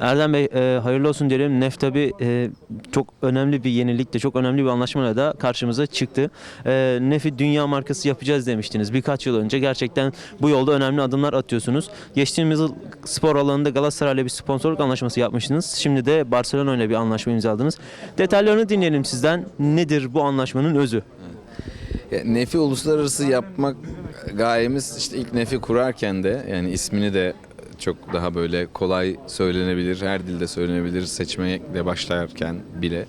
Erdem Bey e, hayırlı olsun diyelim. Nef tabi e, çok önemli bir yenilikle, çok önemli bir anlaşmayla da karşımıza çıktı. E, Nef'i dünya markası yapacağız demiştiniz birkaç yıl önce. Gerçekten bu yolda önemli adımlar atıyorsunuz. Geçtiğimiz yıl spor alanında Galatasaray'la bir sponsorluk anlaşması yapmıştınız. Şimdi de Barcelona ile bir anlaşma imzaladınız. Detaylarını dinleyelim sizden. Nedir bu anlaşmanın özü? Nefi uluslararası yapmak gayemiz işte ilk Nefi kurarken de yani ismini de çok daha böyle kolay söylenebilir, her dilde söylenebilir seçmekle başlarken bile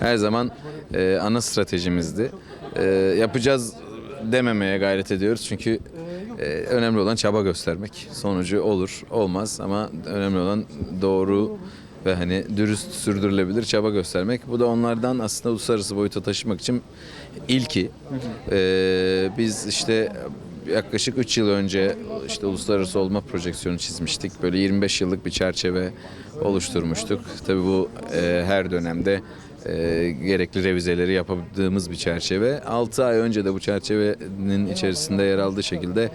her zaman e, ana stratejimizdi. E, yapacağız dememeye gayret ediyoruz çünkü e, önemli olan çaba göstermek. Sonucu olur, olmaz ama önemli olan doğru ve hani dürüst sürdürülebilir çaba göstermek. Bu da onlardan aslında uluslararası boyuta taşımak için ilki. Ee, biz işte yaklaşık 3 yıl önce işte uluslararası olma projeksiyonu çizmiştik. Böyle 25 yıllık bir çerçeve oluşturmuştuk. Tabii bu e, her dönemde e, gerekli revizeleri yaptığımız bir çerçeve. 6 ay önce de bu çerçevenin içerisinde yer aldığı şekilde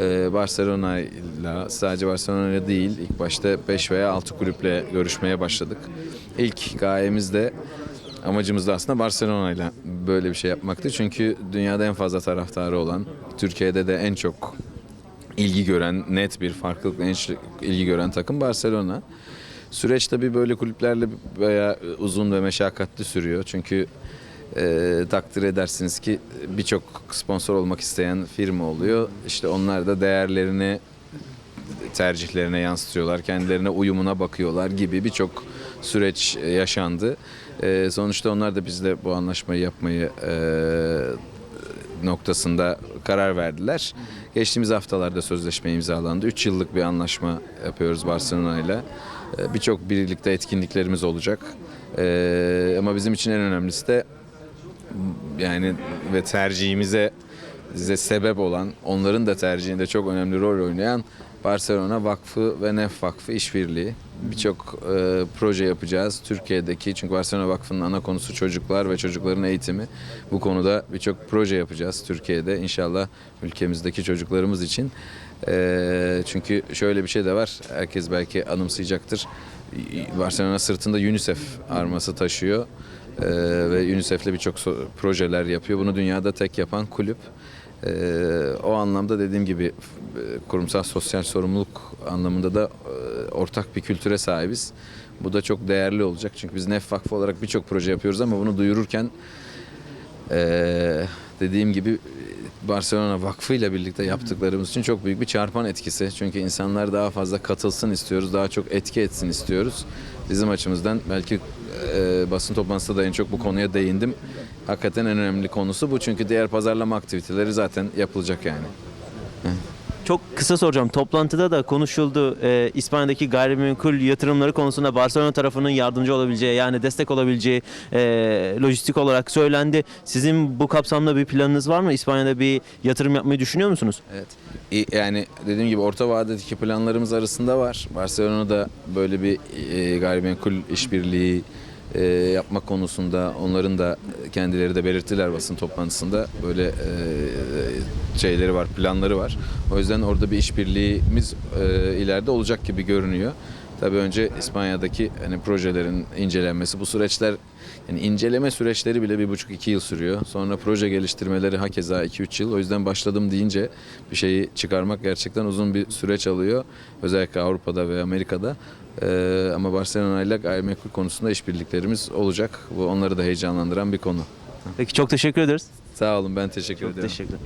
ee, Barcelona ile sadece Barcelona ile değil ilk başta 5 veya 6 kulüple görüşmeye başladık. İlk gayemiz de amacımız da aslında Barcelona ile böyle bir şey yapmaktı. Çünkü dünyada en fazla taraftarı olan, Türkiye'de de en çok ilgi gören, net bir farklılıkla ilgi gören takım Barcelona. Süreç tabii böyle kulüplerle bayağı uzun ve meşakkatli sürüyor. Çünkü e, takdir edersiniz ki birçok sponsor olmak isteyen firma oluyor. İşte onlar da değerlerini tercihlerine yansıtıyorlar, kendilerine uyumuna bakıyorlar gibi birçok süreç yaşandı. E, sonuçta onlar da bizle bu anlaşmayı yapmayı e, noktasında karar verdiler. Geçtiğimiz haftalarda sözleşme imzalandı. 3 yıllık bir anlaşma yapıyoruz Barcelona ile. E, Birçok birlikte etkinliklerimiz olacak. E, ama bizim için en önemlisi de yani ve tercihimize bize sebep olan, onların da tercihinde çok önemli rol oynayan Barcelona Vakfı ve Nef Vakfı işbirliği. Birçok e, proje yapacağız Türkiye'deki çünkü Barcelona Vakfı'nın ana konusu çocuklar ve çocukların eğitimi. Bu konuda birçok proje yapacağız Türkiye'de inşallah ülkemizdeki çocuklarımız için. E, çünkü şöyle bir şey de var, herkes belki anımsayacaktır. Barcelona sırtında UNICEF arması taşıyor. Ee, ve UNICEF'le birçok so- projeler yapıyor. Bunu dünyada tek yapan kulüp. Ee, o anlamda dediğim gibi e, kurumsal sosyal sorumluluk anlamında da e, ortak bir kültüre sahibiz. Bu da çok değerli olacak. Çünkü biz Nef Vakfı olarak birçok proje yapıyoruz ama bunu duyururken e, dediğim gibi Barcelona Vakfı ile birlikte yaptıklarımız için çok büyük bir çarpan etkisi. Çünkü insanlar daha fazla katılsın istiyoruz, daha çok etki etsin istiyoruz. Bizim açımızdan belki e, basın toplantısında da en çok bu konuya değindim. Hakikaten en önemli konusu bu çünkü diğer pazarlama aktiviteleri zaten yapılacak yani. Çok kısa soracağım. Toplantıda da konuşuldu. Ee, İspanya'daki gayrimenkul yatırımları konusunda Barcelona tarafının yardımcı olabileceği yani destek olabileceği e, lojistik olarak söylendi. Sizin bu kapsamda bir planınız var mı? İspanya'da bir yatırım yapmayı düşünüyor musunuz? Evet. İ- Yani dediğim gibi orta vadedeki planlarımız arasında var. Barcelona'da böyle bir e, gayrimenkul işbirliği e, yapmak konusunda onların da kendileri de belirttiler basın toplantısında böyle e, şeyleri var, planları var. O yüzden orada bir işbirliğimiz e, ileride olacak gibi görünüyor. Tabii önce İspanya'daki hani projelerin incelenmesi, bu süreçler yani inceleme süreçleri bile bir buçuk iki yıl sürüyor. Sonra proje geliştirmeleri hakeza iki üç yıl. O yüzden başladım deyince bir şeyi çıkarmak gerçekten uzun bir süreç alıyor. Özellikle Avrupa'da ve Amerika'da. Ee, ama Barcelona ile gayrimenkul konusunda işbirliklerimiz olacak. Bu onları da heyecanlandıran bir konu. Peki çok teşekkür ederiz. Sağ olun ben teşekkür Çok ederim. teşekkür